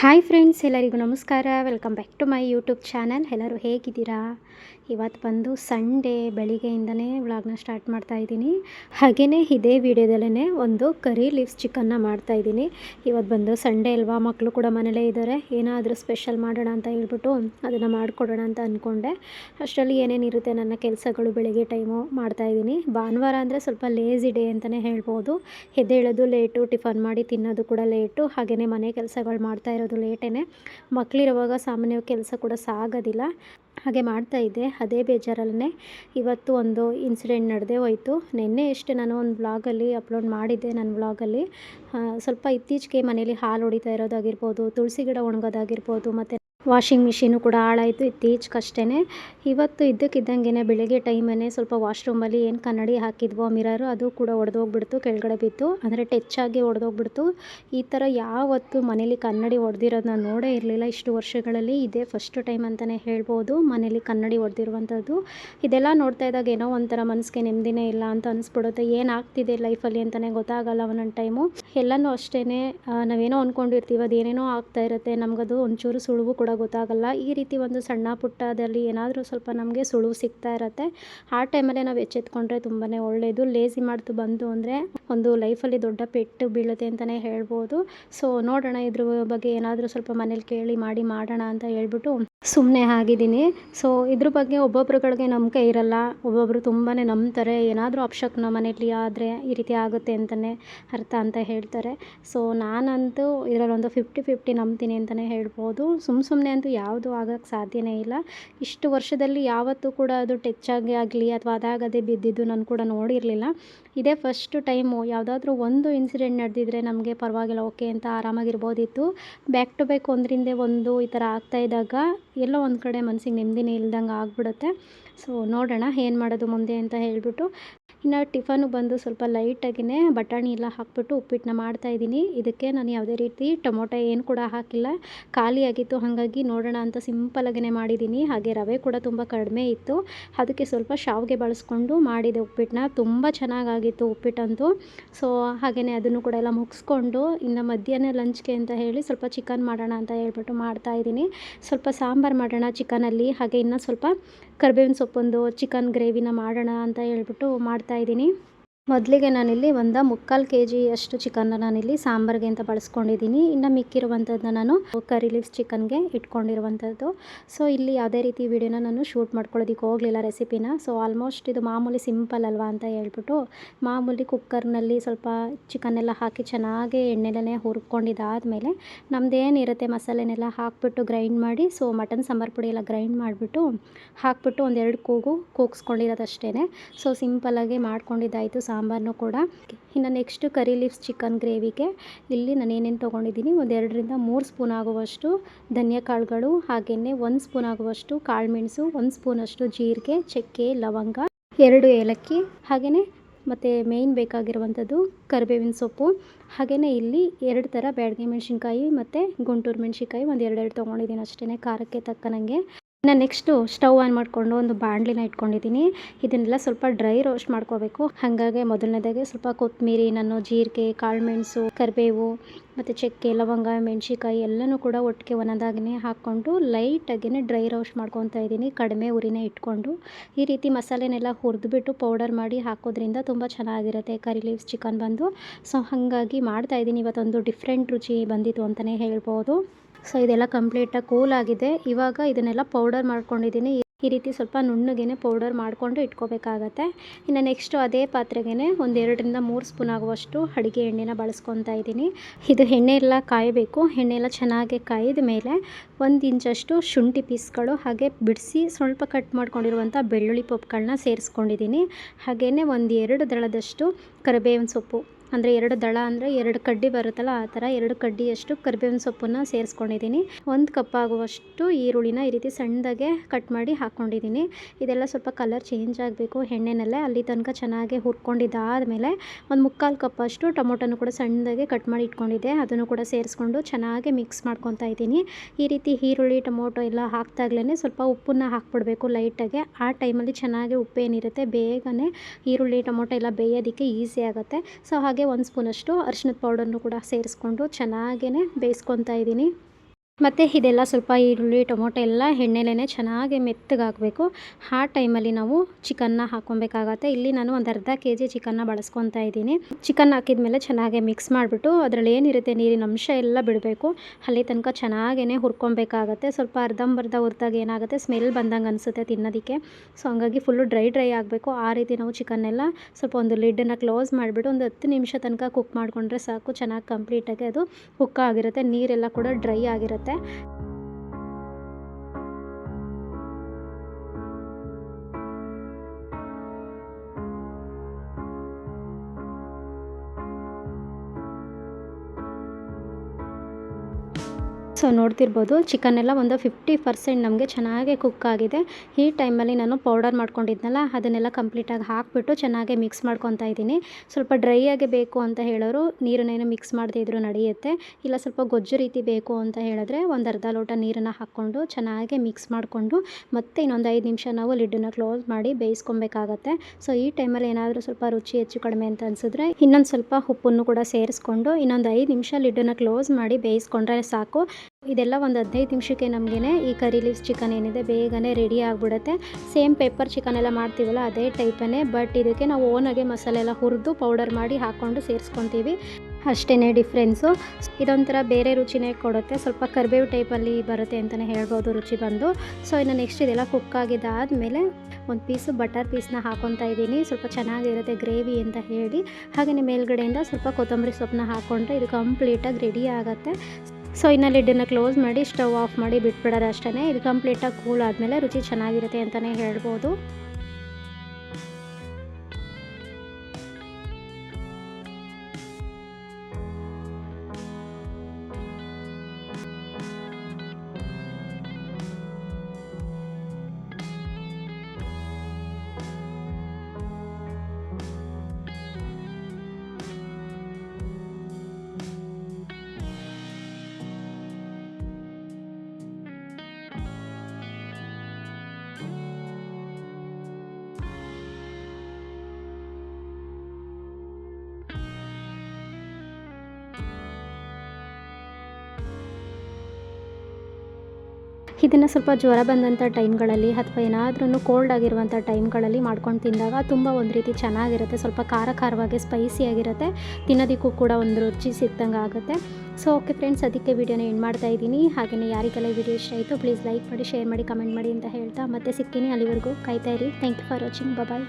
Hi friends, ಎಲ್ಲರಿಗೂ ನಮಸ್ಕಾರ. Welcome back to my YouTube channel ಎಲ್ಲರೂ ಹೇಗಿದ್ದೀರಾ? ಇವತ್ತು ಬಂದು ಸಂಡೇ ಬೆಳಿಗ್ಗೆಯಿಂದನೇ ವ್ಲಾಗ್ನ ಸ್ಟಾರ್ಟ್ ಮಾಡ್ತಾ ಇದ್ದೀನಿ. ಹಾಗೆಯೇ ಇದೇ ವಿಡಿಯೋದಲ್ಲೇ ಒಂದು ಕರಿ ಲೀವ್ಸ್ ಚಿಕನ್ನ ಮಾಡ್ತಾಯಿದ್ದೀನಿ ಇವತ್ತು ಬಂದು ಸಂಡೇ ಅಲ್ವಾ? ಮಕ್ಕಳು ಕೂಡ ಮನೇಲೇ ಇದ್ದಾರೆ. ಏನಾದರೂ ಸ್ಪೆಷಲ್ ಮಾಡೋಣ ಅಂತ ಹೇಳ್ಬಿಟ್ಟು ಅದನ್ನು ಮಾಡಿಕೊಡೋಣ ಅಂತ ಅಂದ್ಕೊಂಡೆ ಅಷ್ಟರಲ್ಲಿ ಏನೇನಿರುತ್ತೆ ನನ್ನ ಕೆಲಸಗಳು ಬೆಳಿಗ್ಗೆ ಟೈಮು ಮಾಡ್ತಾಯಿದ್ದೀನಿ ಭಾನುವಾರ ಅಂದರೆ ಸ್ವಲ್ಪ ಲೇಝಿ ಡೇ ಅಂತಲೇ ಹೇಳ್ಬೋದು. ಎದ್ದೇಳೋದು ಲೇಟು ಟಿಫನ್ ಮಾಡಿ ತಿನ್ನೋದು ಕೂಡ ಲೇಟು ಹಾಗೆಯೇ ಮನೆ ಕೆಲಸಗಳು ಮಾಡ್ತಾ ಲೇಟೇ ಮಕ್ಕಳಿರುವಾಗ ಸಾಮಾನ್ಯ ಕೆಲಸ ಕೂಡ ಸಾಗೋದಿಲ್ಲ. ಹಾಗೆ ಮಾಡ್ತಾ ಇದ್ದೆ. ಅದೇ ಬೇಜಾರಲ್ಲೇ ಇವತ್ತು ಒಂದು ಇನ್ಸಿಡೆಂಟ್ ನಡೆದೇ ಹೋಯಿತು. ನಿನ್ನೆ ಅಷ್ಟೇ ನಾನು ಒಂದು ವ್ಲಾಗಲ್ಲಿ ಅಪ್ಲೋಡ್ ಮಾಡಿದ್ದೆ ನನ್ನ ವ್ಲಾಗಲ್ಲಿ ಸ್ವಲ್ಪ ಇತ್ತೀಚೆಗೆ ಮನೇಲಿ ಹಾಲು ಹೊಡಿತಾ ಇರೋದಾಗಿರ್ಬೋದು, ತುಳಸಿ ಗಿಡ ಒಣಗೋದಾಗಿರ್ಬೋದು, ಮತ್ತು ವಾಷಿಂಗ್ ಮಿಷಿನು ಕೂಡ ಹಾಳಾಯಿತು ಇತ್ತೀಚೆಗಷ್ಟೇ ಇವತ್ತು ಇದ್ದಕ್ಕಿದ್ದಂಗೆ ಬೆಳಗ್ಗೆ ಟೈಮನ್ನೇ ಸ್ವಲ್ಪ ವಾಶ್ರೂಮಲ್ಲಿ ಏನು ಕನ್ನಡಿ ಹಾಕಿದ್ವೋ ಮಿರರು ಅದು ಕೂಡ ಒಡೆದೋಗ್ಬಿಡ್ತು, ಕೆಳಗಡೆ ಬಿತ್ತು ಅಂದರೆ ಟಚ್ ಆಗಿ ಒಡೆದೋಗ್ಬಿಡ್ತು. ಈ ಥರ ಯಾವತ್ತು ಮನೇಲಿ ಕನ್ನಡಿ ಒಡೆದಿರೋದನ್ನ ನಾನು ನೋಡೇ ಇರಲಿಲ್ಲ. ಇಷ್ಟು ವರ್ಷಗಳಲ್ಲಿ ಇದೇ ಫಸ್ಟ್ ಟೈಮ್ ಅಂತಲೇ ಹೇಳ್ಬೋದು ಮನೇಲಿ ಕನ್ನಡಿ ಒಡೆದಿರುವಂಥದ್ದು. ಇದೆಲ್ಲ ನೋಡ್ತಾ ಇದ್ದಾಗ ಏನೋ ಒಂಥರ ಮನಸ್ಸಿಗೆ ನೆಮ್ಮದಿನೇ ಇಲ್ಲ ಅಂತ ಅನಿಸ್ಬಿಡುತ್ತೆ. ಏನಾಗ್ತಿದೆ ಲೈಫಲ್ಲಿ ಅಂತಲೇ ಗೊತ್ತಾಗಲ್ಲ ಒಂದೊಂದು ಟೈಮು. ಎಲ್ಲನೂ ಅಷ್ಟೇ ನಾವೇನೋ ಅಂದ್ಕೊಂಡಿರ್ತೀವಿ ಅದು ಏನೇನೋ ಆಗ್ತಾ ಇರುತ್ತೆ. ನಮಗದು ಒಂಚೂರು ಸುಳಿವು ಕೂಡ ಗೊತ್ತಾಗಲ್ಲ. ಈ ರೀತಿ ಒಂದು ಸಣ್ಣ ಪುಟ್ಟದಲ್ಲಿ ಏನಾದರೂ ಸ್ವಲ್ಪ ನಮಗೆ ಸುಳು ಸಿಗ್ತಾ ಇರುತ್ತೆ. ಆ ಟೈಮಲ್ಲೇ ನಾವು ಎಚ್ಚೆತ್ಕೊಂಡ್ರೆ ತುಂಬಾ ಒಳ್ಳೆಯದು ಲೇಸಿ ಮಾಡ್ತು ಬಂತು ಅಂದರೆ ಒಂದು ಲೈಫಲ್ಲಿ ದೊಡ್ಡ ಪೆಟ್ಟು ಬೀಳುತ್ತೆ ಅಂತಲೇ ಹೇಳ್ಬೋದು. ಸೊ ನೋಡೋಣ ಇದ್ರ ಬಗ್ಗೆ ಏನಾದರೂ ಸ್ವಲ್ಪ ಮನೇಲಿ ಕೇಳಿ ಮಾಡಿ ಮಾಡೋಣ ಅಂತ ಹೇಳ್ಬಿಟ್ಟು ಸುಮ್ಮನೆ ಆಗಿದ್ದೀನಿ. ಸೊ ಇದ್ರ ಬಗ್ಗೆ ಒಬ್ಬೊಬ್ರುಗಳಿಗೆ ನಂಬಿಕೆ ಇರಲ್ಲ. ಒಬ್ಬೊಬ್ರು ತುಂಬಾ ನಂಬ್ತಾರೆ. ಏನಾದರೂ ಅಪ್ಶಕ್ನ ಮನೇಲಿ ಆದರೆ ಈ ರೀತಿ ಆಗುತ್ತೆ ಅಂತಲೇ ಅರ್ಥ ಅಂತ ಹೇಳ್ತಾರೆ. ಸೊ ನಾನಂತೂ ಇದರಲ್ಲೊಂದು ಫಿಫ್ಟಿ ಫಿಫ್ಟಿ ನಂಬ್ತೀನಿ ಅಂತಲೇ ಹೇಳ್ಬೋದು. ಸುಮ್ಮ ಅಂತೂ ಯಾವುದೂ ಆಗೋಕ್ಕೆ ಸಾಧ್ಯನೇ ಇಲ್ಲ. ಇಷ್ಟು ವರ್ಷದಲ್ಲಿ ಯಾವತ್ತೂ ಕೂಡ ಅದು ಟಚ್ ಆಗಿ ಆಗಲಿ ಅಥವಾ ಅದಾಗದೇ ಬಿದ್ದಿದ್ದು ನಾನು ಕೂಡ ನೋಡಿರಲಿಲ್ಲ. ಇದೇ ಫಸ್ಟ್ ಟೈಮು ಯಾವುದಾದ್ರೂ ಒಂದು ಇನ್ಸಿಡೆಂಟ್ ನಡೆದಿದ್ರೆ ನಮಗೆ ಪರವಾಗಿಲ್ಲ ಓಕೆ ಅಂತ ಆರಾಮಾಗಿರ್ಬೋದಿತ್ತು. ಬ್ಯಾಕ್ ಟು ಬ್ಯಾಕ್ ಒಂದರಿಂದ ಒಂದು ಈ ಥರ ಆಗ್ತಾ ಇದ್ದಾಗ ಎಲ್ಲೋ ಒಂದು ಕಡೆ ಮನಸ್ಸಿಗೆ ನೆಮ್ಮದಿನೇ ಇಲ್ದಂಗೆ ಆಗ್ಬಿಡುತ್ತೆ. ಸೊ ನೋಡೋಣ, ಏನು ಮಾಡೋದು ಮುಂದೆ ಅಂತ ಹೇಳಿಬಿಟ್ಟು ಇನ್ನು ಟಿಫನು ಬಂದು ಸ್ವಲ್ಪ ಲೈಟಾಗಿಯೇ ಬಟಾಣಿ ಎಲ್ಲ ಹಾಕ್ಬಿಟ್ಟು ಉಪ್ಪಿಟ್ಟನ್ನ ಮಾಡ್ತಾಯಿದ್ದೀನಿ ಇದಕ್ಕೆ ನಾನು ಯಾವುದೇ ರೀತಿ ಟೊಮೊಟೊ ಏನು ಕೂಡ ಹಾಕಿಲ್ಲ. ಖಾಲಿಯಾಗಿತ್ತು ಹಾಗಾಗಿ ನೋಡೋಣ ಅಂತ ಸಿಂಪಲಾಗೇ ಮಾಡಿದ್ದೀನಿ. ಹಾಗೆ ರವೆ ಕೂಡ ತುಂಬ ಕಡಿಮೆ ಇತ್ತು. ಅದಕ್ಕೆ ಸ್ವಲ್ಪ ಶಾವಿಗೆ ಬಳಸ್ಕೊಂಡು ಮಾಡಿದೆ ಉಪ್ಪಿಟ್ಟನ್ನ ತುಂಬ ಚೆನ್ನಾಗಾಗಿತ್ತು ಉಪ್ಪಿಟ್ಟಂತೂ ಸೊ ಹಾಗೆಯೇ ಅದನ್ನು ಕೂಡ ಎಲ್ಲ ಮುಗಿಸ್ಕೊಂಡು ಇನ್ನು ಮಧ್ಯಾಹ್ನ ಲಂಚ್ಗೆ ಅಂತ ಹೇಳಿ ಸ್ವಲ್ಪ ಚಿಕನ್ ಮಾಡೋಣ ಅಂತ ಹೇಳ್ಬಿಟ್ಟು ಮಾಡ್ತಾಯಿದ್ದೀನಿ ಸ್ವಲ್ಪ ಸಾಂಬಾರು ಮಾಡೋಣ ಚಿಕನಲ್ಲಿ. ಹಾಗೆ ಇನ್ನೂ ಸ್ವಲ್ಪ ಕರಿಬೇವಿನ ಸೊಪ್ಪೊಂದು ಚಿಕನ್ ಗ್ರೇವಿನ ಮಾಡೋಣ ಅಂತ ಹೇಳ್ಬಿಟ್ಟು ಮಾಡ್ತಾಯಿದ್ದೀನಿ ಮೊದಲಿಗೆ ನಾನಿಲ್ಲಿ ಒಂದು ಮುಕ್ಕಾಲು ಕೆ ಜಿಯಷ್ಟು ಚಿಕನ್ನ ನಾನಿಲ್ಲಿ ಸಾಂಬಾರಿಗೆ ಅಂತ ಬಳಸ್ಕೊಂಡಿದ್ದೀನಿ. ಇನ್ನು ಮಿಕ್ಕಿರುವಂಥದ್ದನ್ನ ನಾನು ಕರಿ ಲೀವ್ಸ್ ಚಿಕನ್ಗೆ ಇಟ್ಕೊಂಡಿರುವಂಥದ್ದು ಸೊ ಇಲ್ಲಿ ಯಾವುದೇ ರೀತಿ ವಿಡಿಯೋನ ನಾನು ಶೂಟ್ ಮಾಡ್ಕೊಳ್ಳೋದಕ್ಕೆ ಹೋಗಲಿಲ್ಲ ರೆಸಿಪಿನ ಸೊ ಆಲ್ಮೋಸ್ಟ್ ಇದು ಮಾಮೂಲಿ ಸಿಂಪಲ್ ಅಲ್ವಾ ಅಂತ ಹೇಳ್ಬಿಟ್ಟು ಮಾಮೂಲಿ ಕುಕ್ಕರ್ನಲ್ಲಿ ಸ್ವಲ್ಪ ಚಿಕನ್ನೆಲ್ಲ ಹಾಕಿ ಚೆನ್ನಾಗಿ ಎಣ್ಣೆಲೇ ಹುರ್ಕೊಂಡಿದ್ದಾದಮೇಲೆ ನಮ್ಮದೇನಿರುತ್ತೆ ಮಸಾಲೆನೆಲ್ಲ ಹಾಕ್ಬಿಟ್ಟು ಗ್ರೈಂಡ್ ಮಾಡಿ ಸೊ ಮಟನ್ ಸಾಂಬಾರು ಪುಡಿ ಎಲ್ಲ ಗ್ರೈಂಡ್ ಮಾಡಿಬಿಟ್ಟು ಹಾಕ್ಬಿಟ್ಟು ಒಂದೆರಡು ಕೂಗು ಕೂಗಿಸ್ಕೊಂಡಿರೋದಷ್ಟೇ ಸೊ ಸಿಂಪಲ್ಲಾಗಿ ಮಾಡ್ಕೊಂಡಿದ್ದಾಯಿತು ಸಾಂಬಾರನ್ನು ಕೂಡ. ಇನ್ನು ನೆಕ್ಸ್ಟು ಕರಿ ಲೀವ್ಸ್ ಚಿಕನ್ ಗ್ರೇವಿಗೆ ಇಲ್ಲಿ ನಾನು ಏನೇನು ತೊಗೊಂಡಿದ್ದೀನಿ ಒಂದೆರಡರಿಂದ ಮೂರು ಸ್ಪೂನ್ ಆಗುವಷ್ಟು ಧನಿಯಾ ಕಾಳುಗಳು ಹಾಗೆಯೇ ಒಂದು ಸ್ಪೂನ್ ಆಗುವಷ್ಟು ಕಾಳುಮೆಣಸು ಒಂದು ಸ್ಪೂನಷ್ಟು ಜೀರಿಗೆ, ಚಕ್ಕೆ, ಲವಂಗ, ಎರಡು ಏಲಕ್ಕಿ ಹಾಗೆಯೇ ಮತ್ತು ಮೇಯ್ನ್ ಬೇಕಾಗಿರುವಂಥದ್ದು ಕರಿಬೇವಿನ ಸೊಪ್ಪು. ಹಾಗೆಯೇ ಇಲ್ಲಿ ಎರಡು ಥರ ಬ್ಯಾಡಗಿ ಮೆಣಸಿನ್ಕಾಯಿ ಮತ್ತು ಗುಂಟೂರು ಮೆಣಸಿನ್ಕಾಯಿ ಒಂದು ಎರಡೆರಡು ತೊಗೊಂಡಿದ್ದೀನಿ ಅಷ್ಟೇ ಖಾರಕ್ಕೆ ತಕ್ಕನಂಗೆ. ನಾನು ನೆಕ್ಸ್ಟು ಸ್ಟವ್ ಆನ್ ಮಾಡಿಕೊಂಡು ಒಂದು ಬಾಣಲಿನ ಇಟ್ಕೊಂಡಿದ್ದೀನಿ. ಇದನ್ನೆಲ್ಲ ಸ್ವಲ್ಪ ಡ್ರೈ ರೋಸ್ಟ್ ಮಾಡ್ಕೋಬೇಕು. ಹಾಗಾಗಿ ಮೊದಲನೇದಾಗೆ ಸ್ವಲ್ಪ ಕೊತ್ತಂಬರಿ, ನಾನು ಜೀರಿಗೆ, ಕಾಳುಮೆಣಸು, ಕರಿಬೇವು ಮತ್ತು ಚಕ್ಕೆ, ಲವಂಗ, ಮೆಣಸಿನ್ಕಾಯಿ ಎಲ್ಲನೂ ಕೂಡ ಒಟ್ಟಿಗೆ ಒಂದೊಂದಾಗಿನೇ ಹಾಕ್ಕೊಂಡು ಲೈಟಾಗಿನೇ ಡ್ರೈ ರೋಸ್ಟ್ ಮಾಡ್ಕೊತಾ ಇದ್ದೀನಿ. ಕಡಿಮೆ ಉರಿನೇ ಇಟ್ಕೊಂಡು. ಈ ರೀತಿ ಮಸಾಲೆನೆಲ್ಲ ಹುರಿದ್ಬಿಟ್ಟು ಪೌಡರ್ ಮಾಡಿ ಹಾಕೋದ್ರಿಂದ ತುಂಬ ಚೆನ್ನಾಗಿರುತ್ತೆ ಕರಿ ಲೀವ್ಸ್ ಚಿಕನ್ ಬಂದು. ಸೊ, ಹಾಗಾಗಿ ಮಾಡ್ತಾಯಿದ್ದೀನಿ ಇವತ್ತೊಂದು ಡಿಫ್ರೆಂಟ್ ರುಚಿ ಬಂದಿತ್ತು ಅಂತಲೇ ಹೇಳ್ಬೋದು. ಸೊ ಇದೆಲ್ಲ ಕಂಪ್ಲೀಟಾಗಿ ಕೂಲ್ ಆಗಿದೆ. ಇವಾಗ ಇದನ್ನೆಲ್ಲ ಪೌಡರ್ ಮಾಡ್ಕೊಂಡಿದ್ದೀನಿ. ಈ ರೀತಿ ಸ್ವಲ್ಪ ನುಣ್ಣಗೇ ಪೌಡರ್ ಮಾಡಿಕೊಂಡು ಇಟ್ಕೋಬೇಕಾಗತ್ತೆ. ಇನ್ನು ನೆಕ್ಸ್ಟು ಅದೇ ಪಾತ್ರೆಗೆ ಒಂದು ಎರಡರಿಂದ ಮೂರು ಸ್ಪೂನ್ ಆಗುವಷ್ಟು ಅಡುಗೆ ಎಣ್ಣೆನ ಬಳಸ್ಕೊತಾ ಇದ್ದೀನಿ. ಇದು ಎಣ್ಣೆ ಎಲ್ಲ ಕಾಯಬೇಕು. ಎಣ್ಣೆ ಎಲ್ಲ ಚೆನ್ನಾಗಿ ಕಾಯಿದ ಮೇಲೆ ಒಂದು ಇಂಚಷ್ಟು ಶುಂಠಿ ಪೀಸ್ಗಳು ಹಾಗೆ ಬಿಡಿಸಿ ಸ್ವಲ್ಪ ಕಟ್ ಮಾಡ್ಕೊಂಡಿರುವಂಥ ಬೆಳ್ಳುಳ್ಳಿ ಪೊಪ್ಪುಗಳನ್ನ ಸೇರಿಸ್ಕೊಂಡಿದ್ದೀನಿ. ಹಾಗೆಯೇ ಒಂದು ಎರಡು ದಳದಷ್ಟು ಕರಿಬೇವಿನ ಸೊಪ್ಪು ಅಂದರೆ ಎರಡು ದಳ ಅಂದರೆ ಎರಡು ಕಡ್ಡಿ ಬರುತ್ತಲ್ಲ ಆ ಥರ ಎರಡು ಕಡ್ಡಿಯಷ್ಟು ಕರಿಬೇವಿನ ಸೊಪ್ಪನ್ನು ಸೇರಿಸ್ಕೊಂಡಿದ್ದೀನಿ. ಒಂದು ಕಪ್ ಆಗುವಷ್ಟು ಈರುಳ್ಳಿನ ಈ ರೀತಿ ಸಣ್ಣದಾಗೆ ಕಟ್ ಮಾಡಿ ಹಾಕ್ಕೊಂಡಿದ್ದೀನಿ ಇದೆಲ್ಲ ಸ್ವಲ್ಪ ಕಲರ್ ಚೇಂಜ್ ಆಗಬೇಕು ಎಣ್ಣೆನಲ್ಲೇ. ಅಲ್ಲಿ ತನಕ ಚೆನ್ನಾಗಿ ಹುರ್ಕೊಂಡಿದ್ದಾದಮೇಲೆ ಒಂದು ಮುಕ್ಕಾಲು ಕಪ್ಪಷ್ಟು ಟೊಮೊಟೊನು ಕೂಡ ಸಣ್ಣದಾಗೆ ಕಟ್ ಮಾಡಿ ಇಟ್ಕೊಂಡಿದ್ದೆ. ಅದನ್ನು ಕೂಡ ಸೇರಿಸ್ಕೊಂಡು ಚೆನ್ನಾಗಿ ಮಿಕ್ಸ್ ಮಾಡ್ಕೊತಾ ಇದ್ದೀನಿ. ಈ ರೀತಿ ಈರುಳ್ಳಿ, ಟೊಮೊಟೊ ಎಲ್ಲ ಹಾಕ್ದಾಗ್ಲೇ ಸ್ವಲ್ಪ ಉಪ್ಪನ್ನ ಹಾಕ್ಬಿಡ್ಬೇಕು ಲೈಟಾಗಿ. ಆ ಟೈಮಲ್ಲಿ ಚೆನ್ನಾಗಿ ಉಪ್ಪೇನಿರುತ್ತೆ. ಬೇಗನೆ ಈರುಳ್ಳಿ, ಟೊಮೊಟೊ ಎಲ್ಲ ಬೇಯೋದಕ್ಕೆ ಈಸಿ ಆಗುತ್ತೆ. ಸೊ ಹಾಗೆ ಒಂದು ಸ್ಪೂನಷ್ಟು ಅರಿಶಿನದ ಪೌಡರ್ನು ಕೂಡ ಸೇರಿಸ್ಕೊಂಡು ಚೆನ್ನಾಗೇ ಬೇಯಿಸ್ಕೊತಾ ಇದ್ದೀನಿ. ಮತ್ತು ಇದೆಲ್ಲ ಸ್ವಲ್ಪ ಈರುಳ್ಳಿ, ಟೊಮೊಟೊ ಎಲ್ಲ ಎಣ್ಣೆಲೇ ಚೆನ್ನಾಗಿ ಮೆತ್ತಗಾಗಬೇಕು ಆ ಟೈಮಲ್ಲಿ ನಾವು ಚಿಕನ್ನ ಹಾಕ್ಕೊಬೇಕಾಗತ್ತೆ. ಇಲ್ಲಿ ನಾನು ಒಂದು ಅರ್ಧ ಕೆ ಜಿ ಚಿಕನ್ನ ಬಳಸ್ಕೊತಾ ಇದ್ದೀನಿ. ಚಿಕನ್ ಹಾಕಿದ ಮೇಲೆ ಚೆನ್ನಾಗಿ ಮಿಕ್ಸ್ ಮಾಡಿಬಿಟ್ಟು ಅದರಲ್ಲಿ ಏನಿರುತ್ತೆ, ನೀರಿನ ಅಂಶ ಎಲ್ಲ ಬಿಡಬೇಕು. ಅಲ್ಲಿ ತನಕ ಚೆನ್ನಾಗೇ ಹುರ್ಕೊಬೇಕಾಗತ್ತೆ. ಸ್ವಲ್ಪ ಅರ್ಧಂಬರ್ಧ ಹುರಿದಾಗ ಏನಾಗುತ್ತೆ, ಸ್ಮೆಲ್ ಬಂದಂಗೆ ಅನಿಸುತ್ತೆ ತಿನ್ನೋದಕ್ಕೆ. ಸೊ, ಹಂಗಾಗಿ ಫುಲ್ಲು ಡ್ರೈ ಡ್ರೈ ಆಗಬೇಕು. ಆ ರೀತಿ ನಾವು ಚಿಕನ್ನೆಲ್ಲ ಸ್ವಲ್ಪ ಒಂದು ಲಿಡ್ಡನ್ನು ಕ್ಲೋಸ್ ಮಾಡಿಬಿಟ್ಟು ಒಂದು ಹತ್ತು ನಿಮಿಷ ತನಕ ಕುಕ್ ಮಾಡಿಕೊಂಡ್ರೆ ಸಾಕು. ಚೆನ್ನಾಗಿ ಕಂಪ್ಲೀಟಾಗಿ ಅದು ಕುಕ್ ಆಗಿರುತ್ತೆ. ನೀರೆಲ್ಲ ಕೂಡ ಡ್ರೈ ಆಗಿರುತ್ತೆ. जाता है। ಸೊ ನೋಡ್ತಿರ್ಬೋದು ಚಿಕನ್ ಎಲ್ಲ ಒಂದು ಫಿಫ್ಟಿ ಪರ್ಸೆಂಟ್ ನಮಗೆ ಚೆನ್ನಾಗಿ ಕುಕ್ ಆಗಿದೆ. ಈ ಟೈಮಲ್ಲಿ ನಾನು ಪೌಡರ್ ಮಾಡ್ಕೊಂಡಿದ್ನಲ್ಲ, ಅದನ್ನೆಲ್ಲ ಕಂಪ್ಲೀಟಾಗಿ ಹಾಕಿಬಿಟ್ಟು ಚೆನ್ನಾಗಿ ಮಿಕ್ಸ್ ಮಾಡ್ಕೊತಾ ಇದ್ದೀನಿ. ಸ್ವಲ್ಪ ಡ್ರೈ ಆಗಿ ಬೇಕು ಅಂತ ಹೇಳೋರು, ನೀರನ್ನೇನು ಮಿಕ್ಸ್ ಮಾಡದೇ ಇದ್ರೂ ನಡೆಯುತ್ತೆ. ಇಲ್ಲ ಸ್ವಲ್ಪ ಗೊಜ್ಜು ರೀತಿ ಬೇಕು ಅಂತ ಹೇಳಿದ್ರೆ ಒಂದು ಅರ್ಧ ಲೋಟ ನೀರನ್ನು ಹಾಕ್ಕೊಂಡು ಚೆನ್ನಾಗಿ ಮಿಕ್ಸ್ ಮಾಡಿಕೊಂಡು ಮತ್ತೆ ಇನ್ನೊಂದು ಐದು ನಿಮಿಷ ನಾವು ಲಿಡ್ಡನ್ನು ಕ್ಲೋಸ್ ಮಾಡಿ ಬೇಯಿಸ್ಕೊಬೇಕಾಗತ್ತೆ. ಸೊ ಈ ಟೈಮಲ್ಲಿ ಏನಾದರೂ ಸ್ವಲ್ಪ ರುಚಿ ಹೆಚ್ಚು ಕಡಿಮೆ ಅಂತ ಅನಿಸಿದ್ರೆ ಇನ್ನೊಂದು ಸ್ವಲ್ಪ ಉಪ್ಪನ್ನು ಕೂಡ ಸೇರಿಸ್ಕೊಂಡು ಇನ್ನೊಂದು ಐದು ನಿಮಿಷ ಲಿಡ್ಡನ್ನು ಕ್ಲೋಸ್ ಮಾಡಿ ಬೇಯಿಸ್ಕೊಂಡ್ರೆ ಸಾಕು. ಇದೆಲ್ಲ ಒಂದು ಹದಿನೈದು ನಿಮಿಷಕ್ಕೆ ನಮಗೇ ಈ ಕರಿ ಲೀವ್ಸ್ ಚಿಕನ್ ಏನಿದೆ ಬೇಗನೆ ರೆಡಿ ಆಗಿಬಿಡುತ್ತೆ. ಸೇಮ್ ಪೆಪ್ಪರ್ ಚಿಕನ್ ಎಲ್ಲ ಮಾಡ್ತೀವಲ್ಲ ಅದೇ ಟೈಪನ್ನೇ ಬಟ್ ಇದಕ್ಕೆ ನಾವು ಓನಾಗೆ ಮಸಾಲೆ ಎಲ್ಲ ಹುರಿದು ಪೌಡರ್ ಮಾಡಿ ಹಾಕ್ಕೊಂಡು ಸೇರಿಸ್ಕೊತೀವಿ. ಅಷ್ಟೇ ಡಿಫ್ರೆನ್ಸು ಇದೊಂಥರ ಬೇರೆ ರುಚಿನೇ ಕೊಡುತ್ತೆ. ಸ್ವಲ್ಪ ಕರಿಬೇವು ಟೈಪಲ್ಲಿ ಬರುತ್ತೆ ಅಂತಲೇ ಹೇಳ್ಬೋದು ರುಚಿ ಬಂದು. ಸೊ ಇನ್ನು ನೆಕ್ಸ್ಟ್ ಇದೆಲ್ಲ ಕುಕ್ ಆಗಿದ್ದಾದಮೇಲೆ ಒಂದು ಪೀಸು ಬಟರ್ ಪೀಸ್ನ ಹಾಕೊತಾ ಇದ್ದೀನಿ. ಸ್ವಲ್ಪ ಚೆನ್ನಾಗಿರುತ್ತೆ ಗ್ರೇವಿ ಅಂತ ಹೇಳಿ. ಹಾಗೆಯೇ ಮೇಲ್ಗಡೆಯಿಂದ ಸ್ವಲ್ಪ ಕೊತ್ತಂಬರಿ ಸೊಪ್ಪನ್ನ ಹಾಕ್ಕೊಂಡ್ರೆ ಇದು ಕಂಪ್ಲೀಟಾಗಿ ರೆಡಿ ಆಗುತ್ತೆ. ಸೊ ಇನ್ನು ಲಿಡ್ಡನ್ನು ಕ್ಲೋಸ್ ಮಾಡಿ ಸ್ಟವ್ ಆಫ್ ಮಾಡಿ ಬಿಟ್ಬಿಡೋದು ಅಷ್ಟೇ ಇದು ಕಂಪ್ಲೀಟಾಗಿ ಕೂಲ್ ಆದಮೇಲೆ ರುಚಿ ಚೆನ್ನಾಗಿರುತ್ತೆ ಅಂತಲೇ ಹೇಳ್ಬೋದು. ಇದನ್ನು ಸ್ವಲ್ಪ ಜ್ವರ ಬಂದಂಥ ಟೈಮ್ಗಳಲ್ಲಿ ಅಥವಾ ಏನಾದ್ರೂ ಕೋಲ್ಡ್ ಆಗಿರುವಂಥ ಟೈಮ್ಗಳಲ್ಲಿ ಮಾಡ್ಕೊಂಡು ತಿಂದಾಗ ತುಂಬ ಒಂದು ರೀತಿ ಚೆನ್ನಾಗಿರುತ್ತೆ. ಸ್ವಲ್ಪ ಖಾರ ಖಾರವಾಗಿ ಸ್ಪೈಸಿಯಾಗಿರುತ್ತೆ ತಿನ್ನೋದಕ್ಕೂ ಕೂಡ ಒಂದು ರುಚಿ ಸಿಕ್ದಂಗೆ ಆಗುತ್ತೆ. ಸೊ ಓಕೆ ಫ್ರೆಂಡ್ಸ್ ಅದಕ್ಕೆ ವೀಡಿಯೋನ ಎಂಡ್ ಮಾಡ್ತಾ ಇದ್ದೀನಿ. ಹಾಗೆಯೇ ಯಾರಿಗೆಲ್ಲ ವಿಡಿಯೋ ಇಷ್ಟ ಆಯಿತು ಪ್ಲೀಸ್ ಲೈಕ್ ಮಾಡಿ ಶೇರ್ ಮಾಡಿ ಕಮೆಂಟ್ ಮಾಡಿ ಅಂತ ಹೇಳ್ತಾ ಮತ್ತೆ ಸಿಗ್ತೀನಿ ಅಲ್ಲಿವರೆಗೂ. ಕಾಯ್ತಾ ಇರಿ. Thank you for watching bye